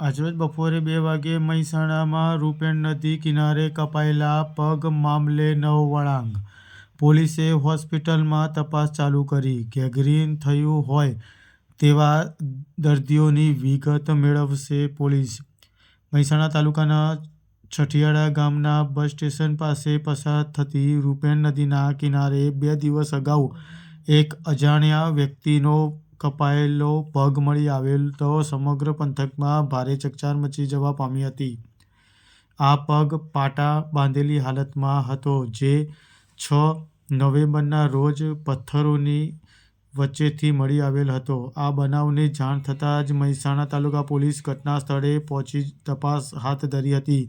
આજરોજ બપોરે બે વાગ્યે મહેસાણામાં રૂપેણ નદી કિનારે કપાયેલા પગ મામલે નવ વળાંક, પોલીસે હોસ્પિટલમાં તપાસ ચાલુ કરી, ગેગરીન થયું હોય તેવા દર્દીઓની વિગત મેળવશે પોલીસ. મહેસાણા તાલુકાના છઠિયાળા ગામના બસ સ્ટેશન પાસે પસાર થતી રૂપેણ નદીના કિનારે બે દિવસ અગાઉ એક અજાણ્યા વ્યક્તિનો કપાયેલો પગ મળી આવેલ તો સમગ્ર પંથકમાં ભારે ચકચાર મચી જવા પામી હતી. આ પગ પાટા બાંધેલી હાલતમાં હતો જે છ નવેમ્બરના રોજ પથ્થરોની વચ્ચેથી મળી આવેલ હતો. આ બનાવની જાણ થતાં જ મહેસાણા તાલુકા પોલીસ ઘટના સ્થળે પહોંચી તપાસ હાથ ધરી હતી.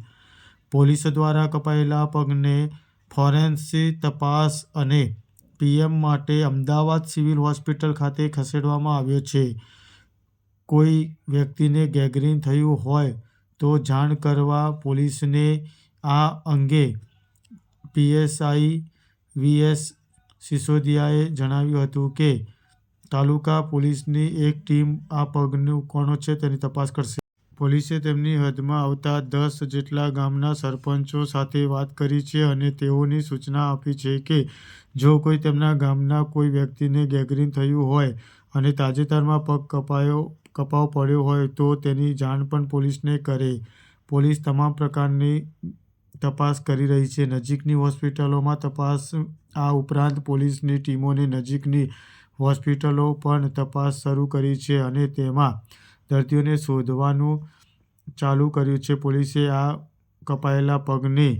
પોલીસ દ્વારા કપાયેલા પગને ફોરેન્સિક તપાસ અને પીએમ માટે અમદાવાદ સિવિલ હોસ્પિટલ ખાતે ખસેડવામાં આવ્યો છે. કોઈ વ્યક્તિને ગેગરીન થયું હોય તો જાણ કરવા પોલીસને આ અંગે પીએસઆઈ વીએસ સિસોદિયાએ જણાવ્યું હતું કે, તાલુકા પોલીસની એક ટીમ આ પગનું કોણ છે તેની તપાસ કરશે. પોલીસે તેમની હદમાં આવતા દસ જેટલા ગામના સરપંચો સાથે વાત કરી છે અને તેઓની સૂચના આપી છે કે, જો કોઈ તેમના ગામના કોઈ વ્યક્તિને ગેગરીન થયું હોય અને તાજેતરમાં પગ કપાયો કપાવ પડ્યો હોય તો તેની જાણ પણ પોલીસને કરે. પોલીસ તમામ પ્રકારની તપાસ કરી રહી છે. નજીકની હોસ્પિટલોમાં તપાસ આ ઉપરાંત પોલીસની ટીમોને નજીકની હોસ્પિટલો પણ તપાસ શરૂ કરી છે અને તેમાં દર્દીઓને શોધવાનું ચાલુ કર્યું છે. પોલીસે આ કપાયેલા પગની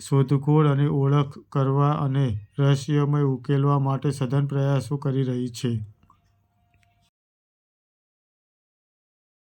શોધખોળ અને ઓળખ કરવા અને રહસ્યમય ઉકેલવા માટે સઘન પ્રયાસો કરી રહી છે.